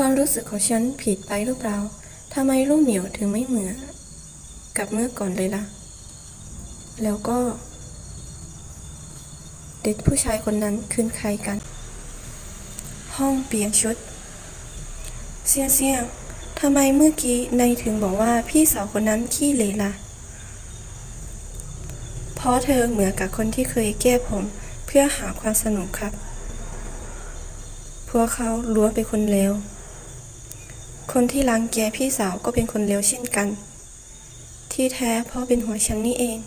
ความรู้สึกของฉันผิดไปหรือเปล่าทำไมลูกเหมียวถึงไม่เหมือนกับเมื่อก่อนเลยล่ะ แล้วก็ เด็กผู้ชายคนนั้นคืนใครกัน ห้องเปลี่ยนชุด เสียเสียงทำไมเมื่อกี้นายถึงบอกว่าพี่สาวคนนั้นขี้เหร่ล่ะ เพราะเธอเหมือนกับคนที่เคยแก้ผมเพื่อหาความสนุกครับ พวกเขาล้วนเป็นคนเลว คนที่รังแกพี่สาวก็เป็นคนเลวเช่นกัน ที่แท้พราะเป็นหัวฉันนี่เอง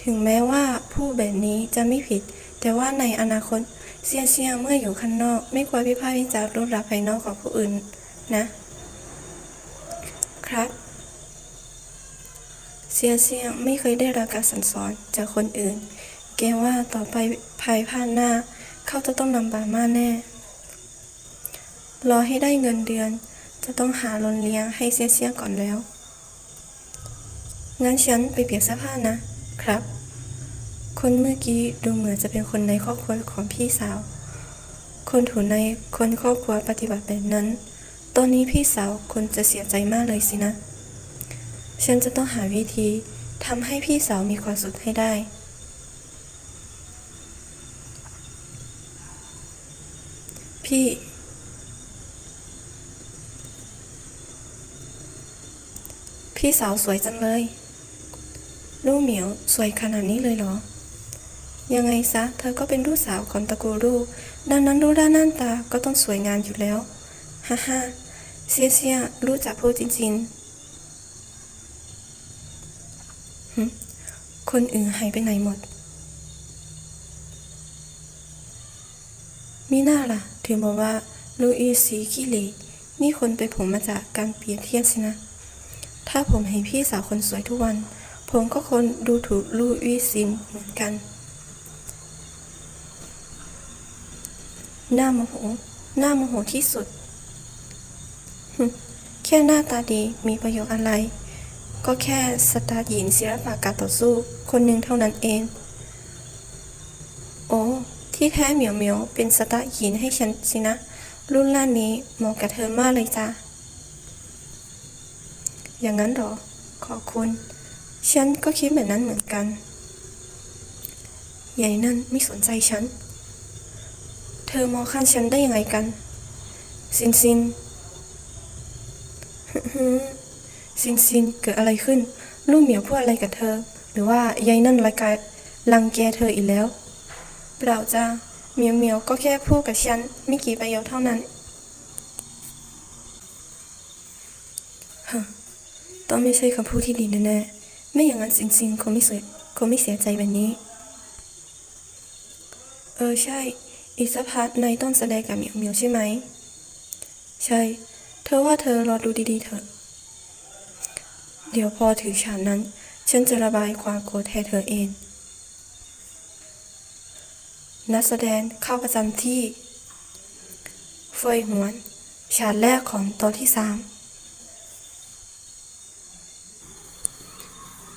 ถึงแม้ว่าผู้แบบนี้จะไม่ผิด แต่ว่าในอนาคตเซียเซียเมื่ออยู่ข้างนอก ไม่ควรวิพากษ์วิจารณ์รูปลักษณ์ภายนอกของผู้อื่นนะ ครับ เซียเซียไม่เคยได้รับการสั่งสอนจากคนอื่น เกว่าต่อไปภายภาคหน้า เขาจะต้องลำบากมากแน่ รอให้ได้เงินเดือน จะต้องหาโรงเลี้ยงให้เซียเซียก่อนแล้ว งั้นฉันไปเปลี่ยนเสื้อผ้านะ ครับ คนเมื่อกี้ดูเหมือนจะเป็นคนในครอบครัวของพี่สาว คนถูในคนครอบครัวปฏิบัติแบบนั้น ตอนนี้พี่สาวคนจะเสียใจมากเลยสินะ ฉันจะต้องหาวิธีทำให้พี่สาวมีความสุขให้ได้พี่ พี่สาวสวยจังเลย ลูกเหมียวสวยขนาดนี้เลยเหรอ ยังไงซะ เธอก็เป็นลูกสาวของตระกูลลูกดังนั้นรูปร่างหน้าตาก็ต้องสวยงามอยู่แล้ว ฮ่าฮ่าเสียเสียรู้จักพูดจริงๆ คนอื่นหายไปไหนหมด มีหน้าล่ะ ถึงบอกว่าลูอีสีขี้เหร่นี่คนไปผมมาจากการเปรียบเทียบสินะ ถ้าผมเห็นพี่สาวคนสวยทุกวัน ผมก็คนดูถูกลูอีซินเหมือนกัน หน้าโมโห หน้าโมโหที่สุดหึแค่หน้าตาดีมีประโยชน์อะไร ก็แค่สตาร์หญิงศิลปะการต่อสู้ คนหนึ่งเท่านั้นเอง โอ้ ที่แท้เหมียวเหมียวเป็นสตาร์หญิงให้ฉันสินะ รุ่นล่านนี้เหมาะกับเธอมากเลยจ้า อย่างนั้นเหรอ ขอบคุณ ฉันก็คิดแบบนั้นเหมือนกันใหญ่นั่นไม่สนใจฉัน เธอมองข้ามฉันได้ยังไงกัน ซินซินซินซินเกิดอะไรขึ้น ลูกเหมียวพูดอะไรกับเธอ หรือว่ายายนั่นรายการรังแกเธออีกแล้ว เปล่าจ้าเหมียวเหมียวก็แค่พูดกับฉันไม่กี่ประโยคเท่านั้นฮะ ต้องไม่ใช่คำพูดที่ดีแน่ๆไม่อย่างนั้นซินซินคงไม่เสียคงไม่เสียใจแบบนี้ เออใช่ อีกสักพักนายต้องแสดงกับเหมียวเหมียวใช่ไหม ใช่ เธอว่าเธอรอดูดีๆเถอะ เดี๋ยวพอถึงฉากนั้น ฉันจะระบายความโกรธแทนเธอเอง นักแสดงเข้าประจำที่ เฟยหวน ฉากแรกของตอนที่สาม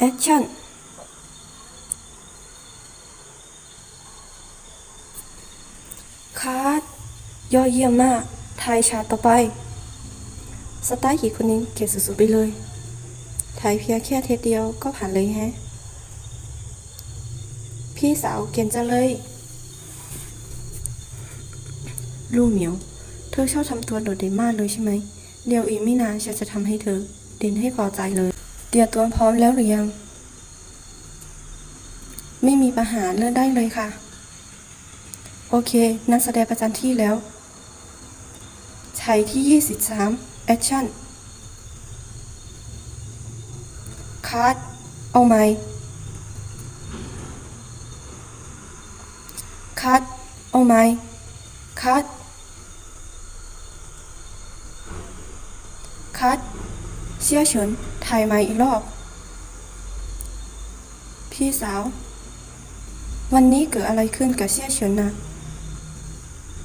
แอคชั่นคัดยอดเยี่ยมมากทายฉาต่อไป สไตล์หญิงคนนี้เก่งสุดๆไปเลยถ่ายเพียงแค่เทปเดียวก็ผ่านเลยแฮะ พี่สาวเก่งจังเลย ลูกเหมียว เธอชอบทำตัวโดดเด่นมากเลยใช่ไหม เดี๋ยวอีกไม่นานฉันจะทำให้เธอ เด่นให้พอใจเลย เดี๋ยวตัวพร้อมแล้วหรือยัง ไม่มีปัญหาเลือกได้เลยค่ะ โอเค นักแสดงประจำที่แล้วฉายที่ 23แอคชั่นคัดเอาไหมคัดเอาไหมคัดคัดเชี่ยเฉิน ถ่ายใหม่อีกรอบ พี่สาว วันนี้เกิดอะไรขึ้นกับเชี่ยเฉินนะ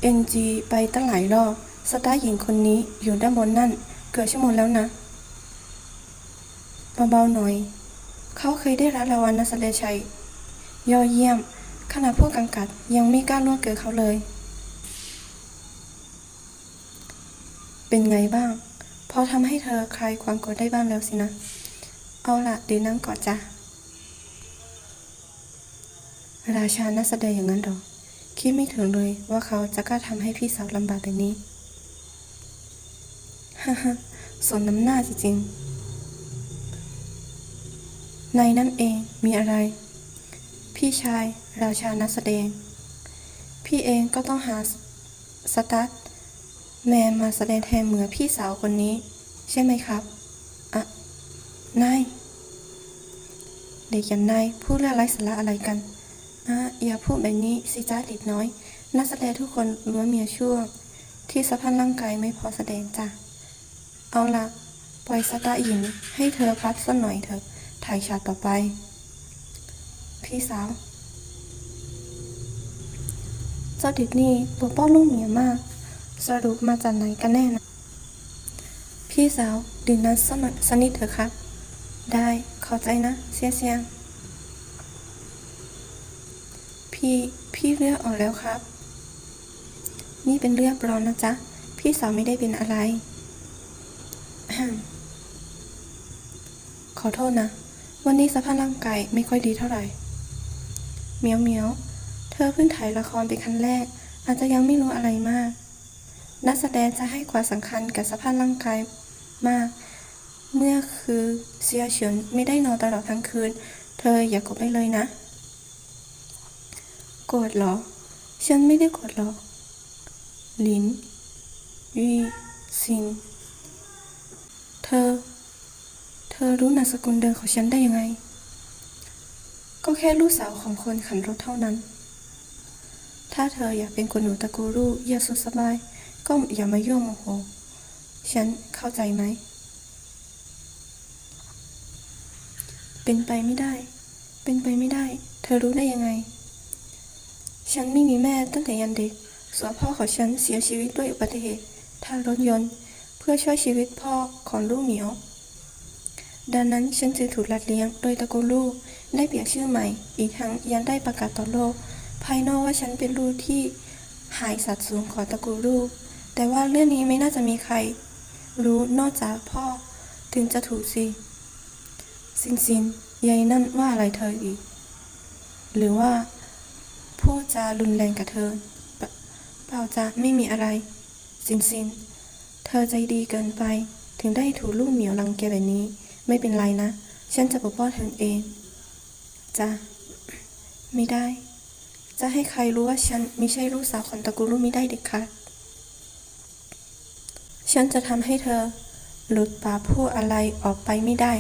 เอ็นจีไปตั้งหลายรอบสตาร์หญิงคนนี้อยู่ด้านบนนั่น เกือบชั่วโมงแล้วนะเบาๆหน่อย เขาเคยได้รับรางวัลนักแสดงชัย ยอดเยี่ยม ขณะผู้กำกับยังไม่กล้าล่วงเกินเขาเลย เป็นไงบ้าง อทำให้เธอคลายความกรธได้บ้างแล้วสินะ เอาละดื่มน้ำก่อนจ้ะ ราชานักแสดงอย่างนั้นหรอ คิดไม่ถึงเลยว่าเขาจะกล้าทำให้พี่สาวลำบากแบบนี้ ฮ่าฮ่าสมน้ำหน้าจริงๆ ในนั่นเองมีอะไร พี่ชาย ราชานักแสดง พี่เองก็ต้องหาสสตั๊ด แมนมาแสดงแทนเหมือพี่สาวคนนี้ ใช่ไหมครับ อะ นาย เด็กอย่างนายพูดเรื่องไร้สาระอะไรกันอะอย่าพูดแบบนี้สิจ้าเด็กน้อย นักแสดงทุกคนล้วนมีชั่ว ที่สภาพร่างกายไม่พอแสดงจ้ะ เอาละปล่อยสตาร์หญิงให้เธอพักสักหน่อยเถอะ ถ่ายฉากต่อไป พี่สาว เจ้าเด็กนี่ปกป้อลูกเมียมาก สรุปมาจากไหนกันแน่นะ พี่สาวดื่มน้ำสักหน่อยสักนิดเถอะครับ ได้ขอใจนะ เสียเสียง พี่พี่เลือดออกแล้วครับ นี่เป็นเลือดร้อนนะจ๊ะ พี่สาวไม่ได้เป็นอะไร ขอโทษนะ วันนี้สภาพร่างกายไม่ค่อยดีเท่าไหร่เหมียวเหมียวเธอเพิ่งถ่ายละครเป็นครั้งแรก อาจจะยังไม่รู้อะไรมาก นักแสดงจะให้ความสำคัญกับสภาพร่างกายมาก เมื่อคือเสียเฉินไม่ได้นอนตลอดทั้งคืน เธออย่ากดไปเลยนะ โกรธเหรอ ฉันไม่ได้โกรธหรอกหลินวีซิน เธอ เธอรู้นามสกุลเดิมของฉันได้ยังไง ก็แค่ลูกสาวของคนขับรถเท่านั้น ถ้าเธออยากเป็นคนหนูตระกูลลูกอย่าสุขสบาย ก็อย่ามายุ่งโมโห ฉันเข้าใจไหม เป็นไปไม่ได้ เป็นไปไม่ได้ เธอรู้ได้ยังไง ฉันไม่มีแม่ตั้งแต่ยังเด็ก ส่วนพ่อของฉันเสียชีวิตด้วยอุบัติเหตุทางรถยนต์ เพื่อช่วยชีวิตพ่อของลูกเหมียว ดังนั้นฉันจึงถูกรัดเลี้ยงโดยตระกูลลูกได้เปลี่ยนชื่อใหม่ อีกทั้งยังได้ประกาศต่อโลก ภายนอกว่าฉันเป็นลูกที่หายสัดสูงของตระกูลลูก แต่ว่าเรื่องนี้ไม่น่าจะมีใคร รู้นอกจากพ่อถึงจะถูกสิสินสินยายนั่นว่าอะไรเธออีก หรือว่าพูดจารุนแรงกับเธอ เปล่าจ้ะไม่มีอะไรสินสิน เธอใจดีเกินไป ถึงได้ถูกลูกเหมียวรังแกแบบนี้ ไม่เป็นไรนะ ฉันจะปกป้องเธอเองจ้ะไม่ได้ จะให้ใครรู้ว่าฉันไม่ใช่ลูกสาวของตระกูลลูกไม่ได้เด็กค่ะ ฉันจะทำให้เธอ หลุดปากพูดอะไรออกไปไม่ได้